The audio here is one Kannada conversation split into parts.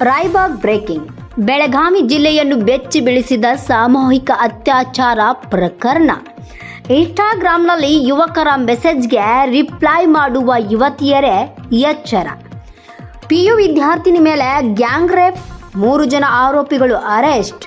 ರಾಯಬಾಗ್ ಬ್ರೇಕಿಂಗ್. ಬೆಳಗಾವಿ ಜಿಲ್ಲೆಯನ್ನು ಬೆಚ್ಚಿ ಬೀಳಿಸಿದ ಸಾಮೂಹಿಕ ಅತ್ಯಾಚಾರ ಪ್ರಕರಣ. ಇನ್ಸ್ಟಾಗ್ರಾಂನಲ್ಲಿ ಯುವಕರ ಮೆಸೇಜ್ಗೆ ರಿಪ್ಲೈ ಮಾಡುವ ಯುವತಿಯರೇ ಎಚ್ಚರ. ಪಿಯು ವಿದ್ಯಾರ್ಥಿನಿ ಮೇಲೆ ಗ್ಯಾಂಗ್ ರೇಪ್, ಮೂರು ಜನ ಆರೋಪಿಗಳು ಅರೆಸ್ಟ್.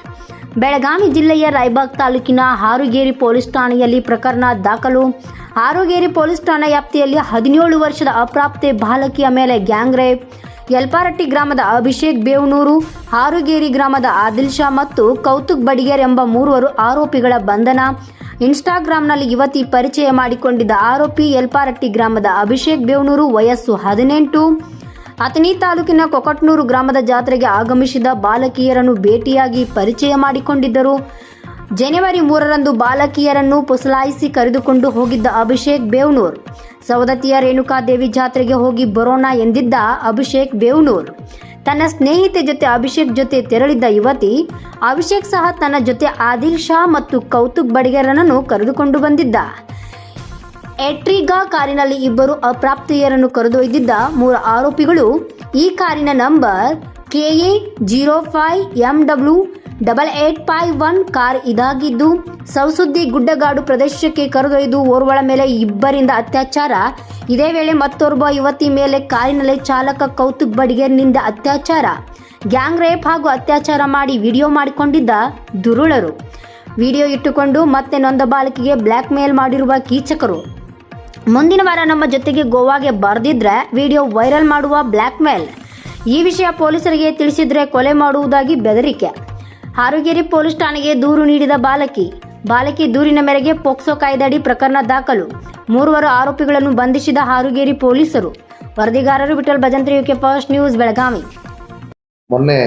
ಬೆಳಗಾವಿ ಜಿಲ್ಲೆಯ ರಾಯ್ಬಾಗ್ ತಾಲೂಕಿನ ಹಾರುಗೇರಿ ಪೊಲೀಸ್ ಠಾಣೆಯಲ್ಲಿ ಪ್ರಕರಣ ದಾಖಲು. ಹಾರುಗೇರಿ ಪೊಲೀಸ್ ಠಾಣಾ ವ್ಯಾಪ್ತಿಯಲ್ಲಿ ಹದಿನೇಳು ವರ್ಷದ ಅಪ್ರಾಪ್ತೆ ಬಾಲಕಿಯ ಮೇಲೆ ಗ್ಯಾಂಗ್ ರೇಪ್. ಯಲ್ಪಾರಟ್ಟಿ ಗ್ರಾಮದ ಅಭಿಷೇಕ್ ಬೇವನೂರು, ಹಾರುಗೇರಿ ಗ್ರಾಮದ ಆದಿಲ್ ಶಾ ಮತ್ತು ಕೌತುಕ್ ಬಡಿಗೇರ್ ಎಂಬ ಮೂರುವರು ಆರೋಪಿಗಳ ಬಂಧನ. ಇನ್ಸ್ಟಾಗ್ರಾಂನಲ್ಲಿ ಯುವತಿ ಪರಿಚಯ ಮಾಡಿಕೊಂಡಿದ್ದ ಆರೋಪಿ ಯಲ್ಪಾರಟ್ಟಿ ಗ್ರಾಮದ ಅಭಿಷೇಕ್ ಬೇವನೂರು ವಯಸ್ಸು ಹದಿನೆಂಟು. ಅಥಣಿ ತಾಲೂಕಿನ ಕೊಕಟ್ನೂರು ಗ್ರಾಮದ ಜಾತ್ರೆಗೆ ಆಗಮಿಸಿದ ಬಾಲಕಿಯರನ್ನು ಭೇಟಿಯಾಗಿ ಪರಿಚಯ ಮಾಡಿಕೊಂಡಿದ್ದರು. ಜನವರಿ ಮೂರರಂದು ಬಾಲಕಿಯರನ್ನು ಪುಸಲಾಯಿಸಿ ಕರೆದುಕೊಂಡು ಹೋಗಿದ್ದ ಅಭಿಷೇಕ್ ಬೇವನೂರ್. ಸವದತ್ತಿಯ ರೇಣುಕಾದೇವಿ ಜಾತ್ರೆಗೆ ಹೋಗಿ ಬರೋಣ ಎಂದಿದ್ದ ಅಭಿಷೇಕ್ ಬೇವನೂರ್. ತನ್ನ ಸ್ನೇಹಿತೆ ಜೊತೆ ಅಭಿಷೇಕ್ ಜೊತೆ ತೆರಳಿದ್ದ ಯುವತಿ, ಅಭಿಷೇಕ್ ಸಹ ತನ್ನ ಜೊತೆ ಆದಿಲ್ ಶಾ ಮತ್ತು ಕೌತುಕ್ ಬಡಿಗೇರನನ್ನು ಕರೆದುಕೊಂಡು ಬಂದಿದ್ದ. ಎಟ್ರಿಗಾ ಕಾರಿನಲ್ಲಿ ಇಬ್ಬರು ಅಪ್ರಾಪ್ತಿಯರನ್ನು ಕರೆದೊಯ್ದಿದ್ದ ಮೂರು ಆರೋಪಿಗಳು, ಈ ಕಾರಿನ number KA zero five M W double eight five one car ಇದಾಗಿದ್ದು, ಸೌಸುದ್ದಿ ಗುಡ್ಡಗಾಡು ಪ್ರದೇಶಕ್ಕೆ ಕರೆದೊಯ್ದು ಓರ್ವಳ ಮೇಲೆ ಇಬ್ಬರಿಂದ ಅತ್ಯಾಚಾರ. ಇದೇ ವೇಳೆ ಮತ್ತೋರ್ವ ಯುವತಿ ಮೇಲೆ ಕಾರಿನಲ್ಲಿ ಚಾಲಕ ಕೌತುಕ್ ಬಡಿಗೇರ್ನಿಂದ ಅತ್ಯಾಚಾರ. ಗ್ಯಾಂಗ್ ರೇಪ್ ಹಾಗೂ ಅತ್ಯಾಚಾರ ಮಾಡಿ ವಿಡಿಯೋ ಮಾಡಿಕೊಂಡಿದ್ದ ದುರುಳರು. ವಿಡಿಯೋ ಇಟ್ಟುಕೊಂಡು ಮತ್ತೆ ನೊಂದ ಬಾಲಕಿಗೆ ಬ್ಲ್ಯಾಕ್ ಮೇಲ್ ಮಾಡಿರುವ ಕೀಚಕರು. ಮುಂದಿನ ವಾರ ನಮ್ಮ ಜೊತೆಗೆ ಗೋವಾಗೆ ಬರೆದಿದ್ರೆ ವಿಡಿಯೋ ವೈರಲ್ ಮಾಡುವ ಬ್ಲ್ಯಾಕ್ ಮೇಲ್ ಈ ವಿಷಯ ಪೊಲೀಸರಿಗೆ ತಿಳಿಸಿದ್ರೆ ಕೊಲೆ ಮಾಡುವುದಾಗಿ ಬೆದರಿಕೆ. ಹಾರುಗೇರಿ ಪೊಲೀಸ್ ಠಾಣೆಗೆ ದೂರು ನೀಡಿದ ಬಾಲಕಿ. ಬಾಲಕಿ ದೂರಿನ ಮೇರೆಗೆ ಪೋಕ್ಸೋ ಕಾಯ್ದಡಿ ಪ್ರಕರಣ ದಾಖಲು. ಮೂರುವರು ಆರೋಪಿಗಳನ್ನು ಬಂಧಿಸಿದ ಹಾರುಗೇರಿ ಪೊಲೀಸರು. ವರದಿಗಾರರು Vittal Bhajantri UK first news, Belagavi. ಮೊನ್ನೆ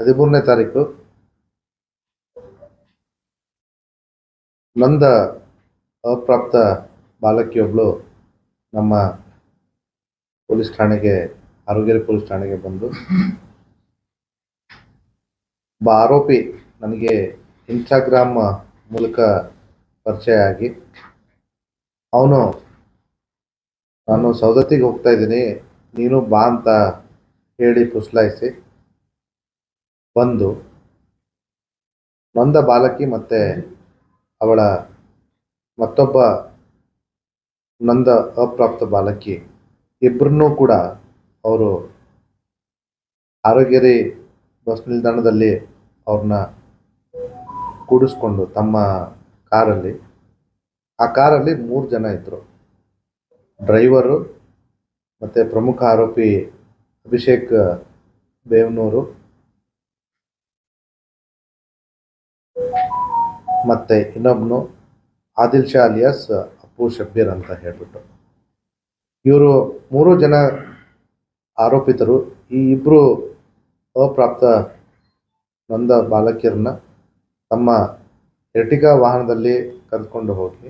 ಹದಿಮೂರನೇ ತಾರೀಕು ನಂದ ಅಪ್ರಾಪ್ತ ಬಾಲಕಿಯೊಬ್ಬಳು ನಮ್ಮ ಪೊಲೀಸ್ ಠಾಣೆಗೆ ಆರೋಗ್ಯ ಪೊಲೀಸ್ ಠಾಣೆಗೆ ಬಂದು ಒಬ್ಬ ಆರೋಪಿ ನನಗೆ ಇನ್ಸ್ಟಾಗ್ರಾಮ್ ಮೂಲಕ ಪರಿಚಯ ಆಗಿ. ಅವನು, ನಾನು ಸೌದತ್ತಿಗೆ ಹೋಗ್ತಾ ಇದ್ದೀನಿ. ನೀನು ಬಾ ಅಂತ ಹೇಳಿ ಪುಸ್ಲಾಯಿಸಿ. ಬಂದು, ನೊಂದ ಬಾಲಕಿ ಮತ್ತೆ ಅವಳ ಮತ್ತೊಬ್ಬ ನೊಂದ ಅಪ್ರಾಪ್ತ ಬಾಲಕಿ. ಇಬ್ಬರನ್ನೂ ಕೂಡ ಅವರು ಆರೋಗ್ಯರಿ ಬಸ್ ನಿಲ್ದಾಣದಲ್ಲಿ ಅವ್ರನ್ನ ಕೂಡಿಸ್ಕೊಂಡು ತಮ್ಮ ಕಾರಲ್ಲಿ, ಆ ಕಾರಲ್ಲಿ ಮೂರು ಜನ ಇದ್ದರು ಡ್ರೈವರು ಮತ್ತು ಪ್ರಮುಖ ಆರೋಪಿ ಅಭಿಷೇಕ್ ಬೇವನೂರು ಮತ್ತು ಇನ್ನೊಬ್ಬನು ಆದಿಲ್ ಶಾ ಅಲಿಯಾಸ್ ಅಪ್ಪು ಶಬ್ಬೀರ್ ಅಂತ ಹೇಳಿಬಿಟ್ಟು. ಇವರು ಮೂರು ಜನ ಆರೋಪಿತರು. ಈ ಇಬ್ಬರು ಅಪ್ರಾಪ್ತ ನೊಂದ ಬಾಲಕಿಯರನ್ನ ತಮ್ಮ ಎರ್ಟಿಗಾ ವಾಹನದಲ್ಲಿ ಕರೆದುಕೊಂಡು ಹೋಗಿ.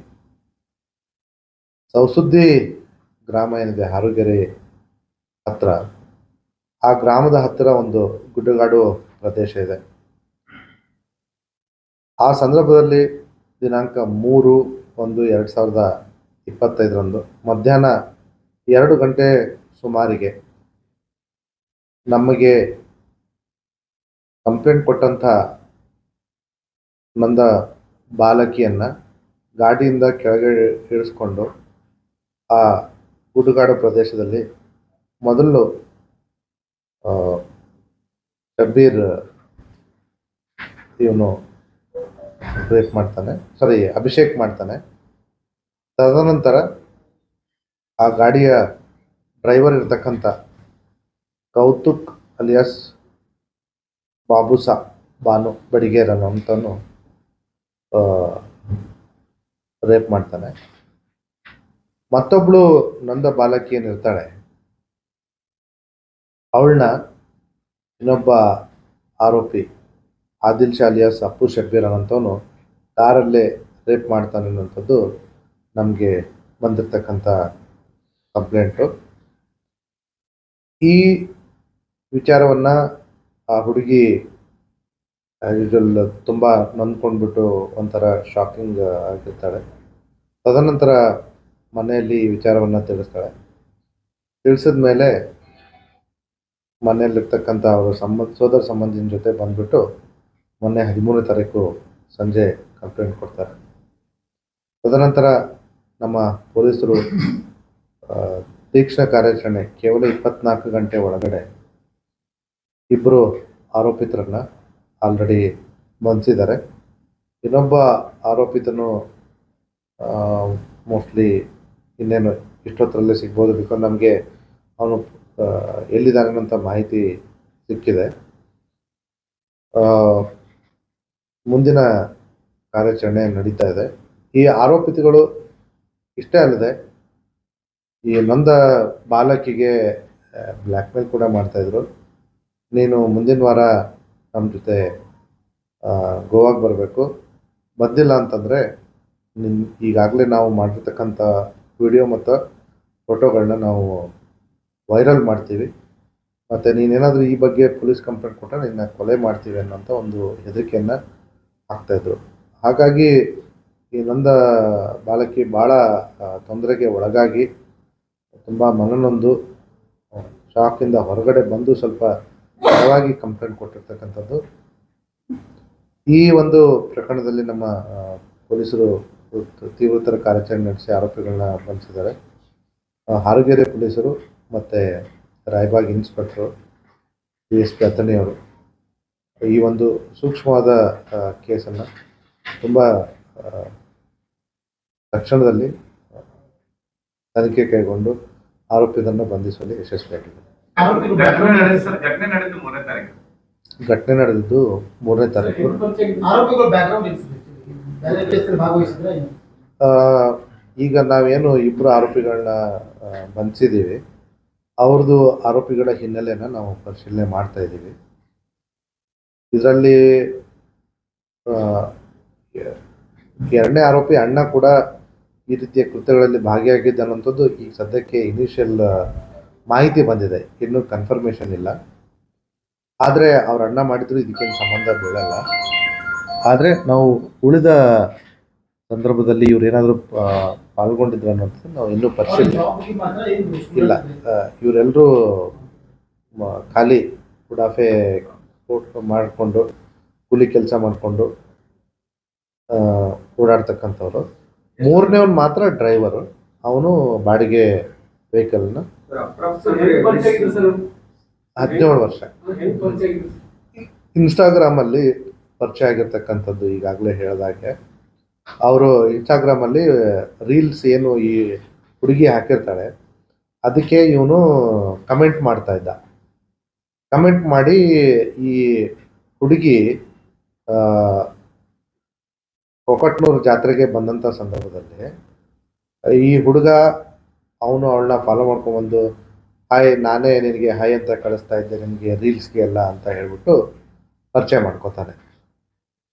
ಸೌಸುದ್ದಿ ಗ್ರಾಮ ಏನಿದೆ? ಹಾರುಗೆರೆ ಹತ್ರ. ಆ ಗ್ರಾಮದ ಹತ್ತಿರ ಒಂದು ಗುಡ್ಡಗಾಡು ಪ್ರದೇಶ ಇದೆ. ಆ ಸಂದರ್ಭದಲ್ಲಿ ದಿನಾಂಕ ಮೂರು ಒಂದು ಎರಡು ಸಾವಿರದ ಇಪ್ಪತ್ತೈದರಂದು ಮಧ್ಯಾಹ್ನ ಎರಡು ಗಂಟೆ ಸುಮಾರಿಗೆ ನಮಗೆ ಕಂಪ್ಲೇಂಟ್ ಕೊಟ್ಟಂಥ ನಂದ ಬಾಲಕಿಯನ್ನು ಗಾಡಿಯಿಂದ ಕೆಳಗೆ ಇಳಿಸ್ಕೊಂಡು ಆ ಗುಡುಗಾಡು ಪ್ರದೇಶದಲ್ಲಿ ಮೊದಲು ಶಬ್ಬೀರ್ ಇವನು ರೇಪ್ ಮಾಡ್ತಾನೆ ಸಾರಿ ಅಭಿಷೇಕ್ ಮಾಡ್ತಾನೆ. ತದನಂತರ ಆ ಗಾಡಿಯ ಡ್ರೈವರ್ ಇರ್ತಕ್ಕಂಥ ಕೌತುಕ್ ಅಲಿಯಾಸ್ ಬಾಬುಸಾ ಬಾನು ಬಡಿಗೇರನು ಅಂತನು ರೇಪ್ ಮಾಡ್ತಾನೆ. ಮತ್ತೊಬ್ಳು ನಂದ ಬಾಲಕಿ ಏನಿರ್ತಾಳೆ ಅವಳನ್ನ ಇನ್ನೊಬ್ಬ ಆರೋಪಿ ಆದಿಲ್ ಶಾ ಅಲಿಯಾಸ್ ಅಪ್ಪು ಶಬ್ಬೀರ್ ಅನ್ನೋಂಥವನು ಕಾರಲ್ಲೇ ರೇಪ್ ಮಾಡ್ತಾನೆ ಅನ್ನೋಂಥದ್ದು ನಮಗೆ ಬಂದಿರತಕ್ಕಂಥ ಕಂಪ್ಲೇಂಟು ಈ ವಿಚಾರವನ್ನು ಆ ಹುಡುಗಿ ಯೂಶಲ್ ತುಂಬ ನೊಂದ್ಕೊಂಡ್ಬಿಟ್ಟು ಒಂಥರ ಶಾಕಿಂಗ್ ಆಗಿರ್ತಾಳೆ. ತದನಂತರ ಮನೆಯಲ್ಲಿ ವಿಚಾರವನ್ನು ತಿಳಿಸ್ತಾಳೆ. ತಿಳಿಸಿದ ಮೇಲೆ ಮನೆಯಲ್ಲಿರ್ತಕ್ಕಂಥ ಅವರ ಸಂಬಂಧ ಸೋದರ ಸಂಬಂಧಿನ ಜೊತೆ ಬಂದ್ಬಿಟ್ಟು ಮೊನ್ನೆ ಹದಿಮೂರನೇ ತಾರೀಕು ಸಂಜೆ ಕಂಪ್ಲೇಂಟ್ ಕೊಡ್ತಾರೆ. ತದನಂತರ ನಮ್ಮ ಪೊಲೀಸರು ತೀಕ್ಷ್ಣ ಕಾರ್ಯಾಚರಣೆ ಕೇವಲ ಇಪ್ಪತ್ನಾಲ್ಕು ಗಂಟೆ ಒಳಗಡೆ ಇಬ್ಬರು ಆರೋಪಿತರನ್ನ ಆಲ್ರೆಡಿ ಬಂಧಿಸಿದ್ದಾರೆ. ಇನ್ನೊಬ್ಬ ಆರೋಪಿತನು ಮೋಸ್ಟ್ಲಿ ಇನ್ನೇನು ಇಷ್ಟೊತ್ತರಲ್ಲೇ ಸಿಗ್ಬೋದು ಬಿಕಾಸ್ ನಮಗೆ ಅವನು ಆ, ಎಲ್ಲಿದ್ದಾನೆ ಅಂತ ಮಾಹಿತಿ ಸಿಕ್ಕಿದೆ. ಮುಂದಿನ ಕಾರ್ಯಾಚರಣೆ ನಡೀತಾ ಇದೆ. ಈ ಆರೋಪಿತಗಳು ಇಷ್ಟೇ ಅಲ್ಲದೆ ಈ ನೊಂದ ಬಾಲಕಿಗೆ ಬ್ಲ್ಯಾಕ್ಮೇಲ್ ಕೂಡ ಮಾಡ್ತಾಯಿದ್ರು ನೀನು ಮುಂದಿನ ವಾರ ನಮ್ಮ ಜೊತೆ ಗೋವಾಗೆ ಬರಬೇಕು. ಬಂದಿಲ್ಲ ಅಂತಂದರೆ ನಿನ್, ಈಗಾಗಲೇ ನಾವು ಮಾಡಿರ್ತಕ್ಕಂಥ ವಿಡಿಯೋ ಮತ್ತು ಫೋಟೋಗಳನ್ನ ನಾವು ವೈರಲ್ ಮಾಡ್ತೀವಿ. ಮತ್ತು ನೀನೇನಾದರೂ ಈ ಬಗ್ಗೆ ಪೊಲೀಸ್ ಕಂಪ್ಲೇಂಟ್ ಕೊಟ್ಟರೆ ನಿನ್ನ ಕೊಲೆ ಮಾಡ್ತೀವಿ ಅನ್ನೋಂಥ ಒಂದು ಹೆದರಿಕೆಯನ್ನು ಹಾಕ್ತಾಯಿದ್ರು ಹಾಗಾಗಿ ಈ ನಂದ ಬಾಲಕಿ ಭಾಳ ತೊಂದರೆಗೆ ಒಳಗಾಗಿ ತುಂಬ ಮನನೊಂದು ಶಾಕಿಂದ ಹೊರಗಡೆ ಬಂದು ಸ್ವಲ್ಪ ತಡವಾಗಿ ಕಂಪ್ಲೇಂಟ್ ಕೊಟ್ಟಿರ್ತಕ್ಕಂಥದ್ದು. ಈ ಒಂದು ಪ್ರಕರಣದಲ್ಲಿ ನಮ್ಮ ಪೊಲೀಸರು ತೀವ್ರತರ ಕಾರ್ಯಾಚರಣೆ ನಡೆಸಿ ಆರೋಪಿಗಳನ್ನ ಬಂಧಿಸಿದ್ದಾರೆ. ಹಾರುಗೆರೆ ಪೊಲೀಸರು ಮತ್ತು Raybag inspector, D S P ಅಥಣಿಯವರು ಈ ಒಂದು ಸೂಕ್ಷ್ಮವಾದ ಕೇಸನ್ನು ತುಂಬ ತಕ್ಷಣದಲ್ಲಿ ತನಿಖೆ ಕೈಗೊಂಡು ಆರೋಪಿಗಳನ್ನು ಬಂಧಿಸುವಲ್ಲಿ ಯಶಸ್ವಿಯಾಗಿದೆ ಘಟನೆ ನಡೆದ ಮೂರನೇ ತಾರೀಕು. ಘಟನೆ ನಡೆದಿದ್ದು ಮೂರನೇ ತಾರೀಕು. ಈಗ ನಾವೇನು ಇಬ್ಬರು ಆರೋಪಿಗಳನ್ನ ಬಂಧಿಸಿದ್ದೀವಿ ಅವ್ರದ್ದು ಆರೋಪಿಗಳ ಹಿನ್ನೆಲೆನ ನಾವು ಪರಿಶೀಲನೆ ಮಾಡ್ತಾ ಇದ್ದೀವಿ. ಇದರಲ್ಲಿ ಎರಡನೇ ಆರೋಪಿ ಅಣ್ಣ ಕೂಡ ಈ ರೀತಿಯ ಕೃತ್ಯಗಳಲ್ಲಿ ಭಾಗಿಯಾಗಿದ್ದ ಅನ್ನೋಂಥದ್ದು ಈಗ ಸದ್ಯಕ್ಕೆ ಇನಿಷಿಯಲ್ ಮಾಹಿತಿ ಬಂದಿದೆ. ಇನ್ನೂ ಕನ್ಫರ್ಮೇಷನ್ ಇಲ್ಲ. ಆದರೆ ಅವ್ರ ಅಣ್ಣ ಮಾಡಿದ್ರು, ಇದಕ್ಕೇನು ಸಂಬಂಧ ಬೀಳಲ್ಲ. ಆದರೆ ನಾವು ಉಳಿದ ಸಂದರ್ಭದಲ್ಲಿ ಇವ್ರು ಏನಾದರೂ ಪಾಲ್ಗೊಂಡಿದ್ರು ಅನ್ನೋದು ನಾವು ಇನ್ನೂ ಪರಿಶೀಲನೆ ಇಲ್ಲ. ಇವರೆಲ್ಲರೂ ಖಾಲಿ ಉಡಾಫೆ ಮಾಡಿಕೊಂಡು, ಕೂಲಿ ಕೆಲಸ ಮಾಡಿಕೊಂಡು ಓಡಾಡ್ತಕ್ಕಂಥವ್ರು. ಮೂರನೇವ್ನು ಮಾತ್ರ ಡ್ರೈವರು ಅವನು ಬಾಡಿಗೆ ವೆಹಿಕಲ್ನ ಹದಿನೇಳು ವರ್ಷ. ಇನ್ಸ್ಟಾಗ್ರಾಮಲ್ಲಿ ಪರಿಚಯ ಆಗಿರ್ತಕ್ಕಂಥದ್ದು ಈಗಾಗಲೇ ಹೇಳಿದಾಗೆ. ಅವರು ಇನ್ಸ್ಟಾಗ್ರಾಮಲ್ಲಿ ರೀಲ್ಸ್ ಏನು ಈ ಹುಡುಗಿ ಹಾಕಿರ್ತಾಳೆ ಅದಕ್ಕೆ ಇವನು ಕಮೆಂಟ್ ಮಾಡ್ತಾ ಇದ್ದ. ಕಮೆಂಟ್ ಮಾಡಿ ಈ ಹುಡುಗಿ ಕೊಕಟ್ನೂರು ಜಾತ್ರೆಗೆ ಬಂದಂಥ ಸಂದರ್ಭದಲ್ಲಿ ಈ ಹುಡುಗ ಅವನು ಅವಳನ್ನ ಫಾಲೋ ಮಾಡ್ಕೊಂಬಂದು ಹಾಯ್ ನಾನೇ ನಿನಗೆ ಹಾಯ್ ಅಂತ ಕಳಿಸ್ತಾ ಇದ್ದೆ ನಿನಗೆ ರೀಲ್ಸ್ಗೆ ಎಲ್ಲ ಅಂತ ಹೇಳ್ಬಿಟ್ಟು ಪರಿಚಯ ಮಾಡ್ಕೋತಾನೆ.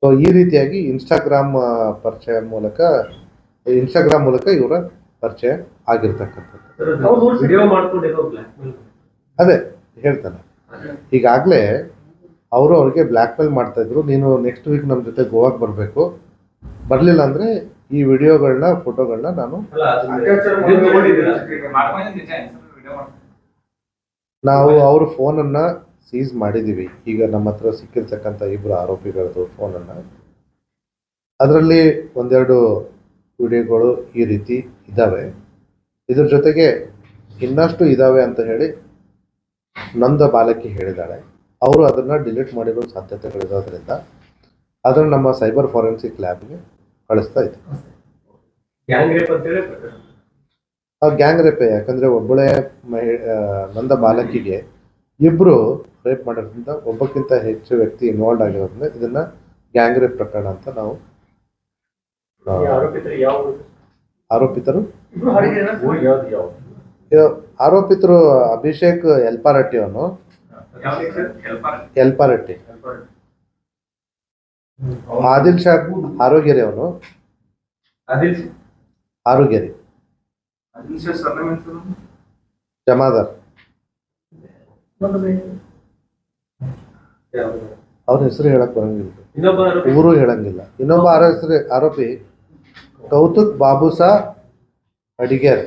ಸೊ ಈ ರೀತಿಯಾಗಿ ಇನ್ಸ್ಟಾಗ್ರಾಮ್ ಪರಿಚಯ ಮೂಲಕ ಇನ್ಸ್ಟಾಗ್ರಾಮ್ ಮೂಲಕ ಇವರ ಪರಿಚಯ ಆಗಿರ್ತಕ್ಕಂಥದ್ದು. ಅದೇ ಹೇಳ್ತಾನೆ. ಈಗಾಗಲೇ ಅವರು ಅವ್ರಿಗೆ ಬ್ಲ್ಯಾಕ್ ಮೇಲ್ ಮಾಡ್ತಾ ಇದ್ರು. ನೀನು ನೆಕ್ಸ್ಟ್ ವೀಕ್ ನಮ್ಮ ಜೊತೆ ಗೋವಾಗೆ ಬರಬೇಕು. ಬರಲಿಲ್ಲ ಅಂದರೆ ಈ ವಿಡಿಯೋಗಳನ್ನ ಫೋಟೋಗಳನ್ನ ನಾನು ನಾವು ಅವ್ರ ಫೋನನ್ನು ಸೀಸ್ ಮಾಡಿದ್ದೀವಿ. ಈಗ ನಮ್ಮ ಹತ್ರ ಸಿಕ್ಕಿರ್ತಕ್ಕಂಥ ಇಬ್ಬರು ಆರೋಪಿಗಳದ್ದು ಫೋನನ್ನು. ಅದರಲ್ಲಿ ಒಂದೆರಡು ವಿಡಿಯೋಗಳು ಈ ರೀತಿ ಇದ್ದಾವೆ ಇದ್ರ ಜೊತೆಗೆ ಇನ್ನಷ್ಟು ಇದ್ದಾವೆ ಅಂತ ಹೇಳಿ ನಂದ ಬಾಲಕಿ ಹೇಳಿದ್ದಾಳೆ. ಅವರು ಅದನ್ನು ಡಿಲೀಟ್ ಮಾಡಿರೋ ಸಾಧ್ಯತೆಗಳಿರೋದ್ರಿಂದ ಅದನ್ನು ನಮ್ಮ ಸೈಬರ್ ಫಾರೆನ್ಸಿಕ್ ಲ್ಯಾಬ್ಗೆ ಕಳಿಸ್ತಾ ಇತ್ತು. ಆ ಗ್ಯಾಂಗ್ ರೇಪೆ ಯಾಕಂದ್ರೆ ಒಬ್ಬಳೇ ಮಂದ ಆ, ಬಾಲಕಿಗೆ ಇಬ್ರು ರೇಪ್ ಮಾಡೋದ್ರಿಂದ ಒಬ್ಬಕ್ಕಿಂತ ಹೆಚ್ಚು ವ್ಯಕ್ತಿ ಇನ್ವಾಲ್ವ್ ಆಗಿರೋದ್ರಿಂದ ಇದನ್ನ ಗ್ಯಾಂಗ್ ರೇಪ್ ಪ್ರಕರಣ ಅಂತ ನಾವು ಈ ಆರೋಪಿತರು ಆರೋಪಿತರು? ಅಭಿಷೇಕ್ ಎಲ್ಪಾರಟ್ಟಿ ಅವನು ಎಲ್ಪಾರಟ್ಟಿ ಆದಿಲ್ ಶಾ ಆರೋಗ್ಯರಿ ಅವನು ಆದಿಲ್ ಆರೋಗ್ಯರಿ. ಸರ್ನೇಮ್ ಏನು ಜಮಾದಾರ್. ಅವ್ರ ಹೆಸರು ಹೇಳಕ್ ಬರಂಗಿಲ್ಲ. ಊರು ಹೇಳಂಗಿಲ್ಲ. ಇನ್ನೊಬ್ಬ ಆರೋ ಹೆಸರು ಆರೋಪಿ ಕೌತುಕ್ ಬಾಬುಸಾ ಅಡಿಗೇರ್.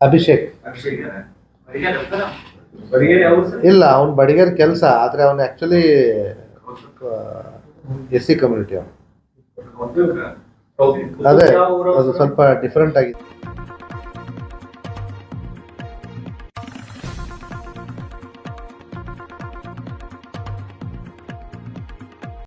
ಅಭಿಷೇಕ್. ಅಭಿಷೇಕ್ ಇಲ್ಲ ಅವ್ನು ಬಡಿಗೇರ್ ಕೆಲಸ ಆದರೆ ಅವನು ಆ್ಯಕ್ಚುಲಿ ಎಸ್ ಸಿ ಕಮ್ಯುನಿಟಿ ಅವನು. ಅದೇ ಅದು ಸ್ವಲ್ಪ ಡಿಫ್ರೆಂಟ್ ಆಗಿದೆ